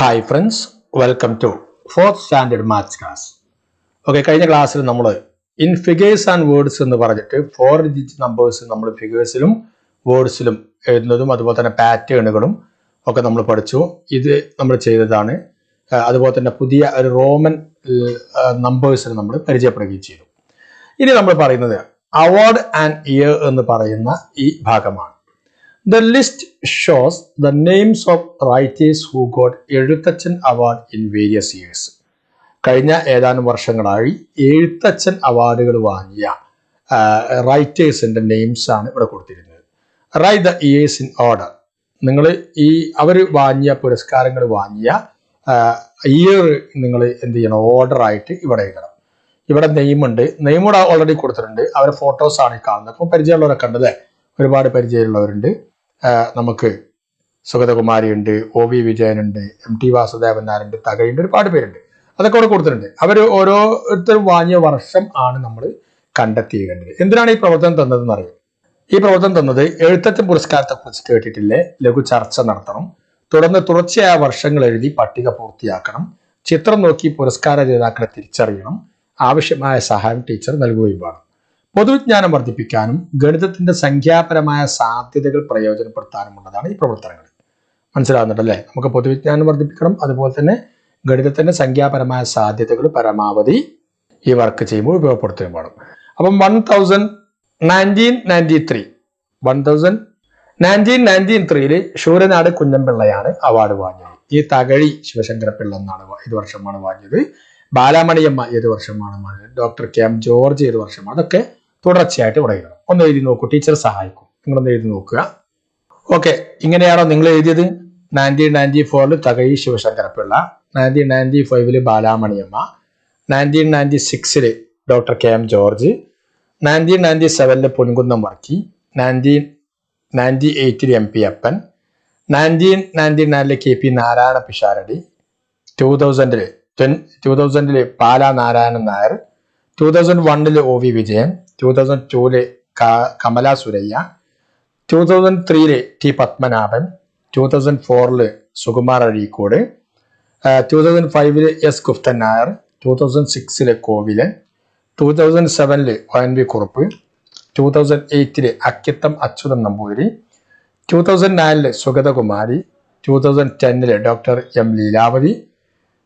Hi friends welcome to fourth standard maths class okay കഴിഞ്ഞ ക്ലാസ്സിൽ നമ്മൾ ഇൻ ഫിഗേഴ്സ് ആൻഡ് വേർഡ്സ് എന്ന് പറഞ്ഞിട്ട് ഫോർ ഡിജിറ്റ് നമ്പേഴ്സ് നമ്മൾ ഫിഗേഴ്സിലും വേർഡ്സിലും എഴുതുന്നതും അതുപോലെ തന്നെ പാറ്റേണുകളും ഒക്കെ നമ്മൾ പഠിച്ചു. ഇത് നമ്മൾ ചെയ്തതാണ്. അതുപോലെ തന്നെ പുതിയ ഒരു റോമൻ നമ്പേഴ്സിന് നമ്മൾ പരിചയപ്പെടുകയും ചെയ്തു. ഇനി നമ്മൾ പറയുന്നത് അവാർഡ് ആൻഡ് ഇയർ എന്ന് പറയുന്ന ഈ ഭാഗമാണ്. The list shows the names of writers who got Ezhuthachan award in various years കഴിഞ്ഞ ഏതാനും വർഷങ്ങളായി എഴുത്തച്ഛൻ അവാർഡുകൾ വാങ്ങിയ റൈറ്റേഴ്സിന്റെ നെയിംസ് ആണ് ഇവിടെ കൊടുത്തിരുന്നത് write the years in order നിങ്ങൾ ഈ അവർ വാങ്ങിയ പുരസ്കാരങ്ങൾ വാങ്ങിയ ഇയർ നിങ്ങൾ എന്ത് ചെയ്യണം? ഓർഡർ ആയിട്ട് ഇവിടെ എഴുതണം. ഇവിടെ നെയിം ഉണ്ട്. നെയിം കൂടെ ഓൾറെഡി കൊടുത്തിട്ടുണ്ട്. അവരെ ഫോട്ടോസ് ആണ് കാണുന്നത്. അപ്പം പരിചയമുള്ളവരൊക്കെ ഉണ്ട് അല്ലേ ഒരുപാട് പരിചയമുള്ളവരുണ്ട്. നമുക്ക് സുഗതകുമാരി ഉണ്ട് ഒ വി വിജയനുണ്ട് എം ടി വാസുദേവൻ നായരുണ്ട് തകഴിയുണ്ട് ഒരുപാട് പേരുണ്ട്. അതൊക്കെ അവിടെ കൊടുത്തിട്ടുണ്ട്. അവർ ഓരോരുത്തരും വാങ്ങിയ വർഷം ആണ് നമ്മൾ കണ്ടെത്തിയേണ്ടത് എന്തിനാണ് ഈ പ്രവർത്തനം തന്നതെന്ന് അറിയാം? ഈ പ്രവർത്തനം തന്നത് എഴുത്തച്ഛൻ പുരസ്കാരത്തെ കുറിച്ച് കേട്ടിട്ടില്ലേ? ലഘു ചർച്ച നടത്തണം. തുടർന്ന് തുടർച്ചയായ വർഷങ്ങൾ എഴുതി പട്ടിക പൂർത്തിയാക്കണം. ചിത്രം നോക്കി പുരസ്കാര ജേതാക്കളെ തിരിച്ചറിയണം. ആവശ്യമായ സഹായം ടീച്ചർ നൽകുകയും വേണം. പൊതുവിജ്ഞാനം വർദ്ധിപ്പിക്കാനും ഗണിതത്തിന്റെ സംഖ്യാപരമായ സാധ്യതകൾ പ്രയോജനപ്പെടുത്താനുമുള്ളതാണ് ഈ പ്രവർത്തനങ്ങൾ. മനസ്സിലാവുന്നുണ്ടല്ലേ? നമുക്ക് പൊതുവിജ്ഞാനം വർദ്ധിപ്പിക്കണം. അതുപോലെ തന്നെ ഗണിതത്തിന്റെ സംഖ്യാപരമായ സാധ്യതകൾ പരമാവധി ഈ വർക്ക് ചെയ്യുമ്പോൾ ഉപയോഗപ്പെടുത്തുകയും വേണം. അപ്പം one thousand nineteen ninety three one thousand nineteen nineteen ത്രീയിൽ ശൂരനാട് അവാർഡ് വാങ്ങിയത്. ഈ തകഴി ശിവശങ്കരപ്പിള്ള എന്നാണ് ഇത് വർഷമാണ് വാങ്ങിയത്. ബാലാമണിയമ്മ ഏത് വർഷമാണ് വാങ്ങിയത്? ഡോക്ടർ കെ എം ജോർജ് ഏത് വർഷമാണ്? അതൊക്കെ തുടർച്ചയായിട്ട് ഉടയിടണം ഒന്ന് എഴുതി നോക്കൂ ടീച്ചർ സഹായിക്കും. നിങ്ങളൊന്ന് എഴുതി നോക്കുക. ഓക്കെ ഇങ്ങനെയാണോ നിങ്ങൾ എഴുതിയത്? നയന്റീൻ നയന്റി ഫോറിൽ തകഴി ശിവശങ്കരപ്പിള്ള നയന്റീൻ നയന്റി ഫൈവിൽ ബാലാമണിയമ്മ നയന്റീൻ നയന്റി സിക്സിൽ doctor K M George nineteen ninety സെവനിൽ Ponkunnam Varkey nineteen ninety എയ്റ്റിൽ M P Appan nineteen ninety നയനിലെ K P Narayana Pisharody two തൗസൻഡിൽ two തൗസൻഡിൽ പാല നാരായണൻ നായർ ടൂ തൗസൻഡ് വണ്ണിൽ O V Vijayan two thousand tool Kamala Suraiyya two thousand ത്രീയിൽ T Padmanabhan two thousand ഫോറിൽ Sukumar Azhikode two thousand ഫൈവിൽ S Guptan Nair two thousand സിക്സിൽ Kovilan two thousand സെവനിൽ O N V Kurup two thousand എയ്റ്റിൽ Akkitham Achuthan Namboothiri two thousand നയനിൽ Sugathakumari two thousand ടെന്നിൽ doctor M Leelavathi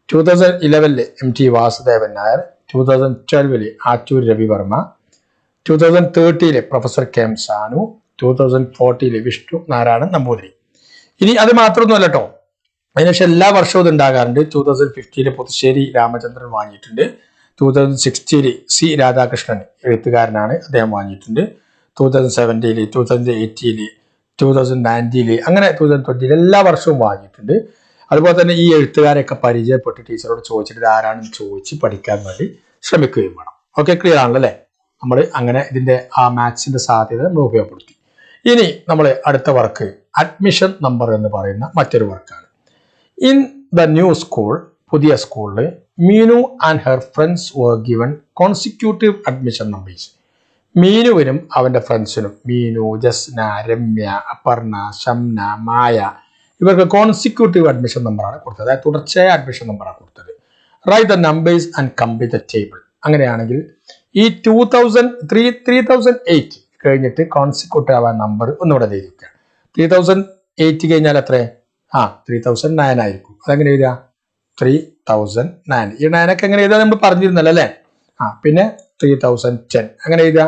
two thousand ഇലവനിൽ M T Vasudevan Nair two thousand ട്വൽവിലെ Attoor Ravivarma two thousand തേർട്ടിയിലെ professor K M Sanu two thousand ഫോർട്ടിയിലെ Vishnu Narayanan Namboothiri. ഇനി അത് മാത്രമൊന്നുമല്ല കേട്ടോ അതിനുശേഷം എല്ലാ വർഷവും ഇത് ഉണ്ടാകാറുണ്ട്. ടൂ തൗസൻഡ് ഫിഫ്റ്റിയിൽ പുതുശ്ശേരി രാമചന്ദ്രൻ വാങ്ങിയിട്ടുണ്ട്. ടൂ തൗസൻഡ് സിക്സ്റ്റിയിൽ സി രാധാകൃഷ്ണൻ എഴുത്തുകാരനാണ് അദ്ദേഹം വാങ്ങിയിട്ടുണ്ട്. ടൂ തൗസൻഡ് സെവന്റിയിൽ ടൂ തൗസൻഡ് എയ്റ്റിയിൽ ടൂ തൗസൻഡ് നയന്റിയിൽ അങ്ങനെ ടൂ തൗസൻഡ് ട്വന്റിയിൽ എല്ലാ വർഷവും വാങ്ങിയിട്ടുണ്ട്. അതുപോലെ തന്നെ ഈ എഴുത്തുകാരെയൊക്കെ പരിചയപ്പെട്ട് ടീച്ചറോട് ചോദിച്ചിട്ട് ആരാണെന്ന് ചോദിച്ച് പഠിക്കാൻ വേണ്ടി ശ്രമിക്കുകയും വേണം. ഓക്കെ ക്ലിയർ ആണല്ലോ അല്ലേ? നമ്മൾ അങ്ങനെ ഇതിന്റെ ആ മാത്സിന്റെ സാധ്യത നമ്മൾ ഉപയോഗപ്പെടുത്തി. ഇനി നമ്മൾ അടുത്ത വർക്ക് അഡ്മിഷൻ നമ്പർ എന്ന് പറയുന്ന മറ്റൊരു വർക്കാണ്. ഇൻ ദ ന്യൂ സ്കൂൾ പുതിയ സ്കൂളിൽ Meenu and her friends were given consecutive admission numbers മീനുവിനും അവന്റെ ഫ്രണ്ട്സിനും മീനു ജസ്ന രമ്യ അപർണ ഷംന മായ ഇവർക്ക് കോൺസിക്യൂട്ടീവ് അഡ്മിഷൻ നമ്പറാണ് കൊടുത്തത്. അതായത് തുടർച്ചയായ അഡ്മിഷൻ നമ്പറാണ് കൊടുത്തത്. Write the numbers and complete the table അങ്ങനെയാണെങ്കിൽ ഈ two thousand three three thousand eight കഴിഞ്ഞിട്ട് കോൺസിക്യൂട്ടീവ് ആവാൻ നമ്പർ ഒന്നുകൂടെ എഴുതിയിരിക്കുക ത്രീ തൗസൻഡ് എയ്റ്റ് കഴിഞ്ഞാൽ എത്ര ആ ത്രീ തൗസൻഡ് നയൻ ആയിരിക്കും. അതെങ്ങനെ എഴുതുക? ത്രീ തൗസൻഡ് നയൻ ഈ നയനൊക്കെ എങ്ങനെ എഴുതാൻ നമ്മൾ പറഞ്ഞിരുന്നല്ലോ അല്ലേ? ആ പിന്നെ ത്രീ തൗസൻഡ് ടെൻ അങ്ങനെ എഴുതുക.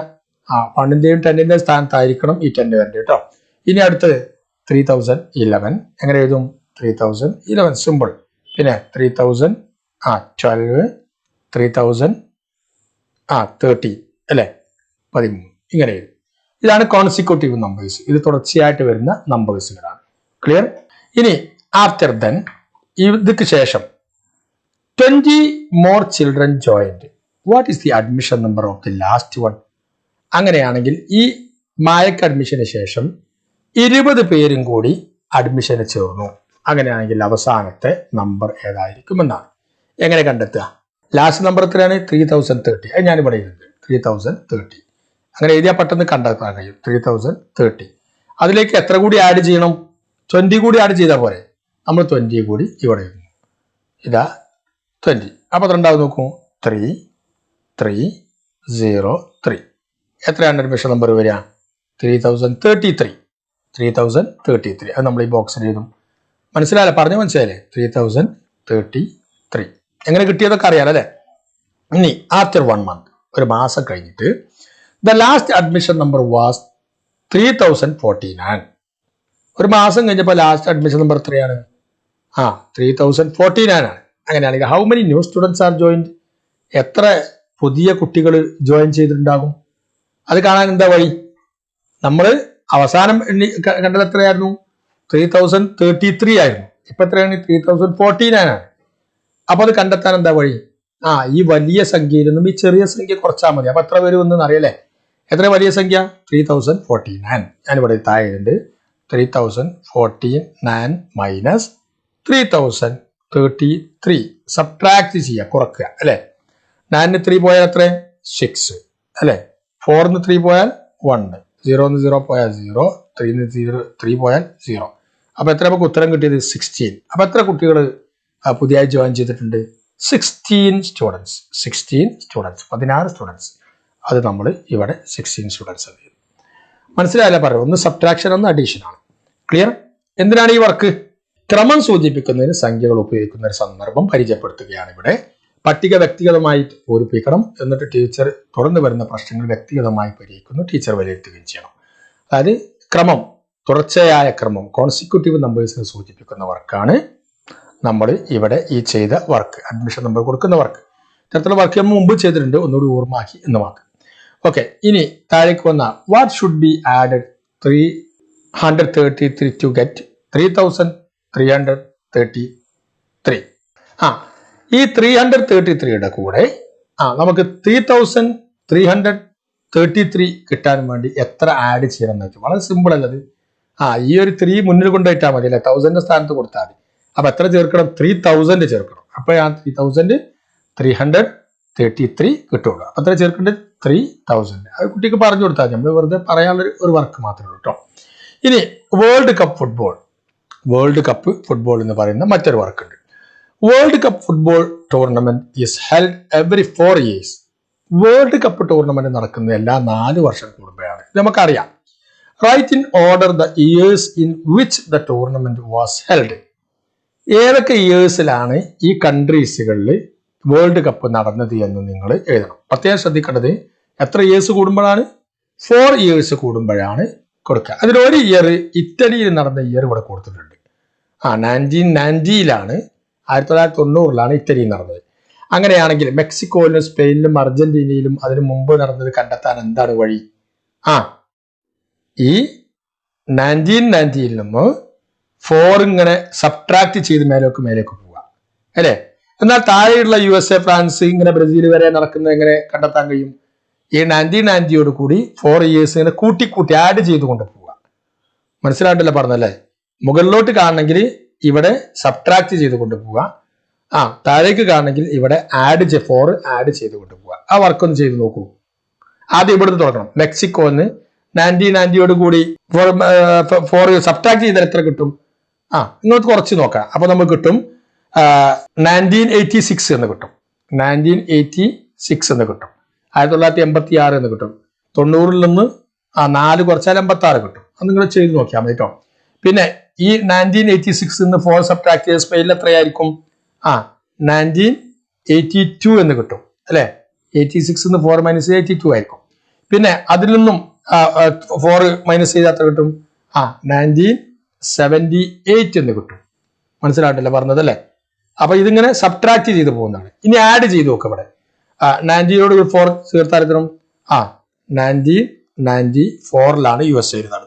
ആ വണ്ണിന്റെയും ടെന്നിന്റെയും സ്ഥാനത്തായിരിക്കണം ഈ ടെൻ വരേണ്ടത് കേട്ടോ. ഇനി അടുത്തത്. ത്രീ തൗസൻഡ് ഇലവൻ എങ്ങനെ എഴുതും? ത്രീ തൗസൻഡ് ഇലവൻ സിമ്പിൾ പിന്നെ ത്രീ തൗസൻഡ് ആ ട്വൽവ് ത്രീ തൗസൻഡ് ആ തേർട്ടി അല്ലേ? പതിമൂന്ന്. ഇങ്ങനെ എഴുതും. ഇതാണ് കോൺസിക്യൂട്ടീവ് നമ്പേഴ്സ് ഇത് തുടർച്ചയായിട്ട് വരുന്ന നമ്പേഴ്സുകളാണ് ക്ലിയർ ഇനി ആഫ്റ്റർ ദെൻ ഇതിക്ക് ശേഷം twenty more children joined what is the admission number of the last one അങ്ങനെയാണെങ്കിൽ ഈ മായക്ക് അഡ്മിഷന് ശേഷം ഇരുപത് പേരും കൂടി അഡ്മിഷന് ചേർന്നു. അങ്ങനെയാണെങ്കിൽ അവസാനത്തെ നമ്പർ ഏതായിരിക്കും എന്നാണ് എങ്ങനെ കണ്ടെത്തുക? ലാസ്റ്റ് നമ്പർ എത്രയാണ്? ത്രീ തൗസൻഡ് തേർട്ടി അത് ഞാൻ പറയുന്നുണ്ട് ത്രീ തൗസൻഡ് തേർട്ടി അങ്ങനെ എഴുതിയാൽ പെട്ടെന്ന് കണ്ടെത്താൻ കഴിയും. ത്രീ തൗസൻഡ് തേർട്ടി അതിലേക്ക് എത്ര കൂടി ആഡ് ചെയ്യണം? ട്വന്റി കൂടി ആഡ് ചെയ്താൽ പോരെ. നമ്മൾ ട്വന്റി കൂടി ഇവിടെ എഴുതുന്നു. ഇതാ ട്വന്റി അപ്പോൾ രണ്ടാമത് നോക്കൂ? ത്രീ ത്രീ സീറോ ത്രീ എത്രയാണ് അഡ്മിഷൻ നമ്പർ വരിക? Three thousand thirty three three thousand thirty three അത് നമ്മൾ ഈ ബോക്സിൽ എഴുതും. മനസ്സിലായല്ലേ? പറഞ്ഞു മനസ്സിലായില്ലേ? ത്രീ തൗസൻഡ് തേർട്ടി ത്രീ എങ്ങനെ കിട്ടിയതൊക്കെ അറിയാലോ അല്ലേ? ഇനി ആഫ്റ്റർ വൺ മന്ത് ഒരു മാസം കഴിഞ്ഞിട്ട് the last admission number was three thousand forty nine ഒരു മാസം കഴിഞ്ഞപ്പോൾ ലാസ്റ്റ് അഡ്മിഷൻ നമ്പർ എത്രയാണ്? ആ ത്രീ തൗസൻഡ് ഫോർട്ടി നയൻ ആണ്. അങ്ങനെയാണെങ്കിൽ how many new students are joined എത്ര പുതിയ കുട്ടികൾ ജോയിൻ ചെയ്തിട്ടുണ്ടാകും? അത് കാണാൻ എന്താ വഴി? നമ്മൾ അവസാനം എണ്ണി കണ്ടത് എത്രയായിരുന്നു? ത്രീ തൗസൻഡ് തേർട്ടി ത്രീ ആയിരുന്നു. ഇപ്പൊ എത്രയാണ്? ത്രീ തൗസൻഡ് ഫോർട്ടി നയൻ ആണ്. അപ്പൊ അത് കണ്ടെത്താൻ എന്താ വഴി? ആ ഈ വലിയ സംഖ്യയിൽ നിന്നും ഈ ചെറിയ സംഖ്യ കുറച്ചാൽ മതി. അപ്പൊ എത്ര പേര് വന്നു അറിയല്ലേ? എത്ര വലിയ സംഖ്യ? ത്രീ തൗസൻഡ് ഫോർട്ടി നയൻ ഞാനിവിടെ താഴെയുണ്ട്. Three thousand forty nine minus three thousand thirty three subtract ചെയ്യുക കുറക്കുക അല്ലെ? നയനിന് ത്രീ പോയാൽ എത്ര സിക്സ് അല്ലെ? ഫോറിന് ത്രീ പോയാൽ വൺ സീറോന്ന് സീറോ പോയാൽ സീറോ ത്രീന്ന് സീറോ ത്രീ പോയാൽ സീറോ അപ്പോൾ എത്ര നമുക്ക് ഉത്തരം കിട്ടിയത്? സിക്സ്റ്റീൻ അപ്പോൾ എത്ര കുട്ടികൾ പുതിയതായി ജോയിൻ ചെയ്തിട്ടുണ്ട്? സിക്സ്റ്റീൻ സ്റ്റുഡൻസ് സിക്സ്റ്റീൻ സ്റ്റുഡൻസ് പതിനാറ് സ്റ്റുഡൻസ് അത് നമ്മൾ ഇവിടെ സിക്സ്റ്റീൻ സ്റ്റുഡൻസ് എന്ന് ചെയ്തു മനസ്സിലായല്ലേ പറഞ്ഞു ഒന്ന് സബ്ട്രാക്ഷൻ ഒന്ന് അഡീഷനാണ് ക്ലിയർ എന്തിനാണ് ഈ വർക്ക് ക്രമം സൂചിപ്പിക്കുന്നതിന് സംഖ്യകൾ ഉപയോഗിക്കുന്ന ഒരു സന്ദർഭം പരിചയപ്പെടുത്തുകയാണ് ഇവിടെ. പട്ടിക വ്യക്തിഗതമായി പൂരിപ്പിക്കണം എന്നിട്ട് ടീച്ചർ തുടർന്ന് വരുന്ന പ്രശ്നങ്ങൾ വ്യക്തിഗതമായി പരിഹരിക്കുന്നു ടീച്ചർ വിലയിരുത്തുകയും ചെയ്യണം. അതായത് ക്രമം തുടർച്ചയായ ക്രമം കോൺസിക്യൂട്ടീവ് നമ്പേഴ്സിനെ സൂചിപ്പിക്കുന്ന വർക്കാണ് നമ്മൾ ഇവിടെ ഈ ചെയ്ത വർക്ക് അഡ്മിഷൻ നമ്പർ കൊടുക്കുന്ന വർക്ക് ഇത്തരത്തിലുള്ള വർക്ക് നമ്മൾ മുമ്പ് ചെയ്തിട്ടുണ്ട് ഒന്നുകൂടി ഓർമ്മാക്കി എന്ന് വാക്ക്. ഓക്കെ ഇനി താഴേക്ക് വന്ന what should be added three hundred thirty three to get three thousand three hundred thirty three ആ ഈ ത്രീ ഹൺഡ്രഡ് തേർട്ടി ത്രീയുടെ കൂടെ ആ നമുക്ക് three thousand three hundred thirty three കിട്ടാൻ വേണ്ടി എത്ര ആഡ് ചെയ്യണം എന്ന് വെച്ചാൽ വളരെ സിമ്പിൾ അല്ലത് ആ ഈ ഒരു ത്രീ മുന്നിൽ കൊണ്ടുപോയിട്ടാൽ മതി അല്ലെ? തൗസൻഡിന്റെ സ്ഥാനത്ത് കൊടുത്താൽ മതി. അപ്പൊ എത്ര ചേർക്കണം? ത്രീ തൗസൻഡ് ചേർക്കണം. അപ്പൊ ആ three thousand three hundred thirty three കിട്ടുള്ളൂ. അപ്പൊ എത്ര ചേർക്കേണ്ടത്? ത്രീ തൗസൻഡ് അത് കുട്ടിക്ക് പറഞ്ഞു കൊടുത്താൽ നമ്മൾ വെറുതെ പറയാനുള്ള ഒരു വർക്ക് മാത്രമേ ഉള്ളൂ കേട്ടോ ഇനി World Cup football World Cup football എന്ന് പറയുന്ന മറ്റൊരു വർക്ക് ഉണ്ട്. World Cup football tournament is held every four years World Cup tournament നടക്കുന്നത് എല്ലാ നാല് വർഷം കൂടുമ്പോഴാണ്. നമുക്കറിയാം. Write in order the years in which the tournament was held ഏതൊക്കെ ഇയേഴ്സിലാണ് ഈ കൺട്രീസുകളിൽ വേൾഡ് കപ്പ് നടന്നത് എന്ന് നിങ്ങൾ എഴുതണം. പ്രത്യേകം ശ്രദ്ധിക്കേണ്ടത് എത്ര ഇയേഴ്സ് കൂടുമ്പോഴാണ്? ഫോർ ഇയേഴ്സ് കൂടുമ്പോഴാണ് കൊടുക്കുക. അതിൽ ഒരു ഇയർ ഇറ്റലിയിൽ നടന്ന ഇയർ ഇവിടെ കൊടുത്തിട്ടുണ്ട്. ആ നയന്റീൻ നയന്റിയിലാണ് ആയിരത്തി തൊള്ളായിരത്തി തൊണ്ണൂറിലാണ് ഇറ്റലിയിൽ നടന്നത്. അങ്ങനെയാണെങ്കിൽ മെക്സിക്കോയിലും സ്പെയിനിലും അർജന്റീനയിലും അതിനു മുമ്പ് നടന്നത് കണ്ടെത്താൻ എന്താണ് വഴി? ആ ഈ നയന്റീൻ നയന്റിയിൽ നിന്ന് ഫോർ ഇങ്ങനെ സബ്ട്രാക്ട് ചെയ്ത് മേലേക്ക് മേലേക്ക് പോവുക. അല്ലേ? എന്നാൽ താഴെയുള്ള യു എസ് എ ഫ്രാൻസ് ഇങ്ങനെ ബ്രസീൽ വരെ നടക്കുന്നത് എങ്ങനെ കണ്ടെത്താൻ കഴിയും? ഈ നയന്റീൻ നയന്റിയോട് കൂടി ഫോർ ഇയേഴ്സ് ഇങ്ങനെ കൂട്ടി കൂട്ടി ആഡ് ചെയ്തുകൊണ്ട് പോവുക. മനസ്സിലായിട്ടില്ല പറഞ്ഞല്ലേ മുകളിലോട്ട് കാണണമെങ്കിൽ ഇവിടെ സബ്ട്രാക്ട് ചെയ്ത് കൊണ്ടുപോവുക ആ താഴേക്ക് കാണണമെങ്കിൽ ഇവിടെ ആഡ് ഫോർ ആഡ് ചെയ്ത് കൊണ്ടുപോവുക ആ വർക്ക് ഒന്ന് ചെയ്ത് നോക്കൂ. ആദ്യം ഇവിടുന്ന് തുടങ്ങണം. മെക്സിക്കോന്ന് നയന്റീൻ നയന്റിയോട് കൂടി ഫോർ ഫോർ സബ്ട്രാക്ട് ചെയ്താൽ എത്ര കിട്ടും? ആ ഇങ്ങോട്ട് കുറച്ച് നോക്കാം. അപ്പൊ നമുക്ക് കിട്ടും നയന്റീൻ എയ്റ്റി സിക്സ് എന്ന് കിട്ടും. നയന്റീൻ എയ്റ്റി സിക്സ് എന്ന് കിട്ടും. ആയിരത്തി തൊള്ളായിരത്തി എൺപത്തി ആറ് എന്ന് കിട്ടും. തൊണ്ണൂറിൽ നിന്ന് ആ നാല് കുറച്ചാൽ എൺപത്തി ആറ് കിട്ടും. അത് നിങ്ങൾ ചെയ്ത് നോക്കിയാൽ മതി കേട്ടോ. പിന്നെ ഈ നയന്റീൻ എയ്റ്റി സിക്സ് നിന്ന് ഫോർ സബ്ട്രാക്ട് ചെയ്ത സ്പെയിനിൽ എത്രയായിരിക്കും? ആ നയന്റീൻ എയ്റ്റി ടു എന്ന് കിട്ടും അല്ലെ? എയ്റ്റി സിക്സ് നിന്ന് ഫോർ മൈനസ് എയ്റ്റി ടു ആയിരിക്കും. പിന്നെ അതിൽ നിന്നും ഫോർ മൈനസ് ചെയ്താൽ എത്ര കിട്ടും? ആ നയന്റീൻ സെവന്റി എയ്റ്റ് എന്ന് കിട്ടും. മനസ്സിലായിട്ടില്ല പറഞ്ഞതല്ലേ അപ്പൊ ഇതിങ്ങനെ സബ്ട്രാക്ട് ചെയ്ത് പോകുന്നതാണ്. ഇനി ആഡ് ചെയ്ത് നോക്കാം ഇവിടെ. നയന്റീനോട് ഫോർ തീർത്താരത്തിനും ആ നയന്റീൻ നയന്റി ഫോറിലാണ് യു എസ് നടന്നത്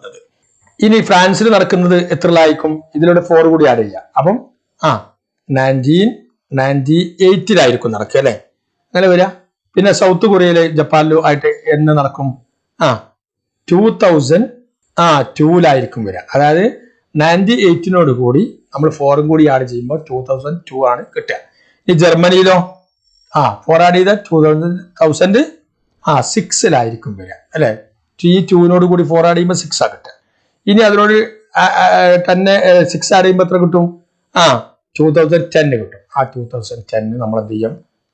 ഇനി ഫ്രാൻസിൽ നടക്കുന്നത് എത്രയിലായിരിക്കും ഇതിലൂടെ ഫോർ കൂടി ആഡ് ചെയ്യാം. അപ്പം ആ നയന്റീൻ നയന്റി എയ്റ്റിലായിരിക്കും നടക്കുക അല്ലെ? അങ്ങനെ വരിക. പിന്നെ സൗത്ത് കൊറിയയിലെ ജപ്പാനിലും ആയിട്ട് എന്ന് നടക്കും? ആ ടൂ തൗസൻഡ് ആ ടൂലായിരിക്കും വരിക. അതായത് നയന്റി എയ്റ്റിനോട് കൂടി നമ്മൾ ഫോറും കൂടി ആഡ് ചെയ്യുമ്പോൾ ടൂ തൗസൻഡ് ടു ആണ് കിട്ടുക. ഇനി ജർമ്മനിയിലോ? ആ ഫോർ ആഡ് ചെയ്ത ടൂ തൗസൻഡ് തൗസൻഡ് ആ സിക്സിലായിരിക്കും വരിക അല്ലെ? ഈ ടൂവിനോട് കൂടി ഫോർ ആഡ് ചെയ്യുമ്പോൾ സിക്സ് ആ കിട്ടുക. ഇനി അതിനോട് തന്നെ സിക്സ് ചെയ്യുമ്പോൾ എത്ര കിട്ടും? ആ ടൂ തൗസൻഡ് ടെന്ന് കിട്ടും. ആ ടൂ തൗസൻഡ് ടെന്ന് നമ്മൾ എന്ത് ചെയ്യും?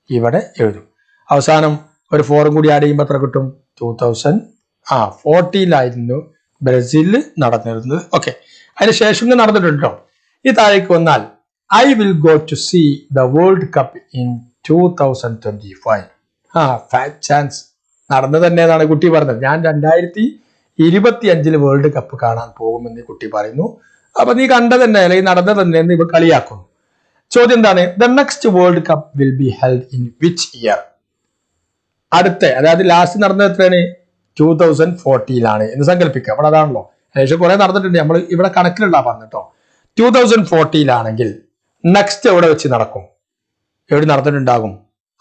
ഇവിടെ എഴുതും. അവസാനം ഒരു ഫോറും കൂടി ആഡ് ചെയ്യുമ്പോൾ എത്ര കിട്ടും? ടൂ തൗസൻഡ് ആ ഫോർട്ടിയിലായിരുന്നു ബ്രസീലിൽ നടന്നിരുന്നത്. ഓക്കെ അതിന് ശേഷം നടന്നിട്ടുണ്ട് ഈ താഴേക്ക് വന്നാൽ I will go to see the World Cup in two thousand twenty five ആ ഫാറ്റ് ചാൻസ് നടന്നു തന്നെ എന്നാണ് കുട്ടി പറഞ്ഞത്. ഞാൻ രണ്ടായിരത്തി ഇരുപത്തി അഞ്ചിൽ വേൾഡ് കപ്പ് കാണാൻ പോകുമെന്ന് കുട്ടി പറയുന്നു. അപ്പൊ നീ കണ്ടത് തന്നെ അല്ലെങ്കിൽ നടന്നത് തന്നെ എന്ന് ഇവ കളിയാക്കുന്നു. ചോദ്യം എന്താണ്? The next World Cup will be held in which year അടുത്ത അതായത് ലാസ്റ്റ് നടന്നത് എത്രയാണ്? ടൂ തൗസൻഡ് ഫോർട്ടിയിലാണ് എന്ന് സങ്കല്പിക്കുക. അവിടെ അതാണല്ലോ. ഏകദേശം കുറെ നടന്നിട്ടുണ്ട്. നമ്മൾ ഇവിടെ കണക്കിലുള്ള പറഞ്ഞിട്ടോ ടൂ തൗസൻഡ് ഫോർട്ടിയിലാണെങ്കിൽ നെക്സ്റ്റ് എവിടെ വെച്ച് നടക്കും? എവിടെ നടന്നിട്ടുണ്ടാകും?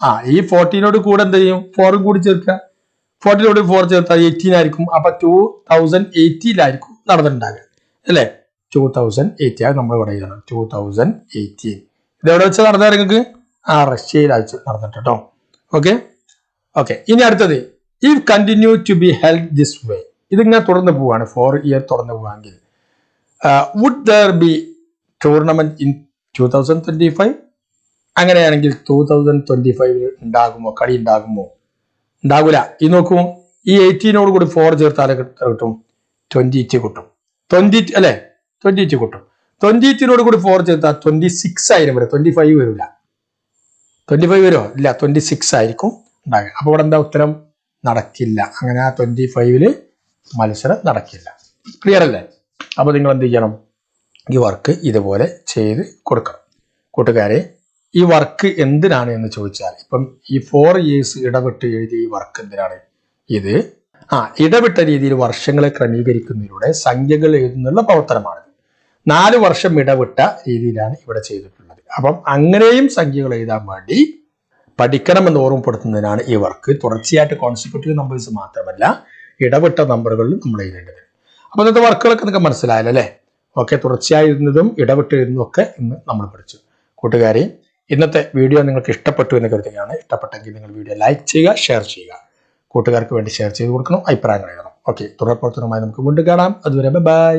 ആ ഈ ഫോർട്ടീനോട് കൂടെ എന്ത് ചെയ്യും? ഫോറും കൂടി ചേർക്കുക. ഫോർട്ടീനോട് ഫോർ ചേർത്താൽ എയ്റ്റീൻ ആയിരിക്കും. അപ്പൊ ടൂ തൗസൻഡ് എയ്റ്റീനിലായിരിക്കും നടന്നിട്ടുണ്ടാകുക അല്ലേ? ടൂ തൗസൻഡ് എയ്റ്റി അത് നമ്മൾ ഇവിടെ ടൂ തൗസൻഡ് എയ്റ്റീൻ ഇത് എവിടെ വെച്ച് നടന്നത് നിങ്ങൾക്ക്? ആ റഷ്യയിലാഴ്ച നടന്നിട്ട് കേട്ടോ. ഓക്കെ ഓക്കെ ഇനി അടുത്തത്. If continue to be held this way ഇതിങ്ങനെ തുടർന്ന് പോവാണ് ഫോർ ഇയർ തുടർന്ന് പോവാണെങ്കിൽ would there be tournament in two thousand twenty five അങ്ങനെയാണെങ്കിൽ ടൂ തൗസൻഡ് ട്വന്റി ഫൈവിൽ ഉണ്ടാകുമോ? കളി ഉണ്ടാകുമോ? ഉണ്ടാകൂല. ഈ നോക്കൂ ഈ എയ്റ്റീനോട് കൂടി ഫോർ ചേർത്താൽ കിട്ടും ട്വന്റി എയ്റ്റ് കിട്ടും. ട്വന്റി അല്ലെ? ട്വന്റി എയ്റ്റ് കിട്ടും. ട്വന്റി എയ്റ്റിനോട് കൂടി ഫോർ ചേർത്താൽ ട്വന്റി സിക്സ് ആയിരം വരും. ട്വന്റി ഫൈവ് വരില്ല ട്വന്റി ഫൈവ് വരുമോ ഇല്ല ട്വന്റി സിക്സ് ആയിരിക്കും ഉണ്ടാകുക അപ്പൊ ഇവിടെ എന്താ ഉത്തരം? നടക്കില്ല. അങ്ങനെ ആ ട്വന്റി ഫൈവിൽ മത്സരം നടക്കില്ല. ക്ലിയർ അല്ലേ? അപ്പൊ നിങ്ങൾ എന്ത് ചെയ്യണം? ഈ വർക്ക് ഇതുപോലെ ചെയ്ത് കൊടുക്കണം. കൂട്ടുകാരെ ഈ വർക്ക് എന്തിനാണ് എന്ന് ചോദിച്ചാൽ ഇപ്പം ഈ ഫോർ ഇയേഴ്സ് ഇടവിട്ട് എഴുതിയ ഈ വർക്ക് എന്തിനാണ്? ഇത് ആ ഇടവിട്ട രീതിയിൽ വർഷങ്ങളെ ക്രമീകരിക്കുന്നതിലൂടെ സംഖ്യകൾ എഴുതുന്നുള്ള പ്രവർത്തനമാണ്. നാല് വർഷം ഇടവിട്ട രീതിയിലാണ് ഇവിടെ ചെയ്തിട്ടുള്ളത്. അപ്പം അങ്ങനെയും സംഖ്യകൾ എഴുതാൻ വേണ്ടി പഠിക്കണമെന്ന് ഓർമ്മപ്പെടുത്തുന്നതിനാണ് ഈ വർക്ക് തുടർച്ചയായിട്ട് കോൺസിക്യൂട്ടീവ് നമ്പേഴ്സ് മാത്രമല്ല ഇടവിട്ട നമ്പറുകളിലും നമ്മൾ എഴുതേണ്ടത്. അപ്പൊ ഇന്നത്തെ വർക്കുകളൊക്കെ നിങ്ങൾക്ക് മനസ്സിലായല്ലോ? ഓക്കെ തുടർച്ചയായി എഴുതുന്നതും ഇടവിട്ട് എഴുതുന്നതും ഒക്കെ ഇന്ന് നമ്മൾ പഠിച്ചു. കൂട്ടുകാരെ ഇന്നത്തെ വീഡിയോ നിങ്ങൾക്ക് ഇഷ്ടപ്പെട്ടു എന്ന് കരുതുകയാണ്. ഇഷ്ടപ്പെട്ടെങ്കിൽ നിങ്ങൾ വീഡിയോ ലൈക്ക് ചെയ്യുക ഷെയർ ചെയ്യുക. കൂട്ടുകാർക്ക് വേണ്ടി ഷെയർ ചെയ്ത് കൊടുക്കണം അഭിപ്രായങ്ങൾ എഴുതണം. ഓക്കെ തുടർ പ്രവർത്തനവുമായി നമുക്ക് വീണ്ടും കാണാം. അതുവരെ ബൈ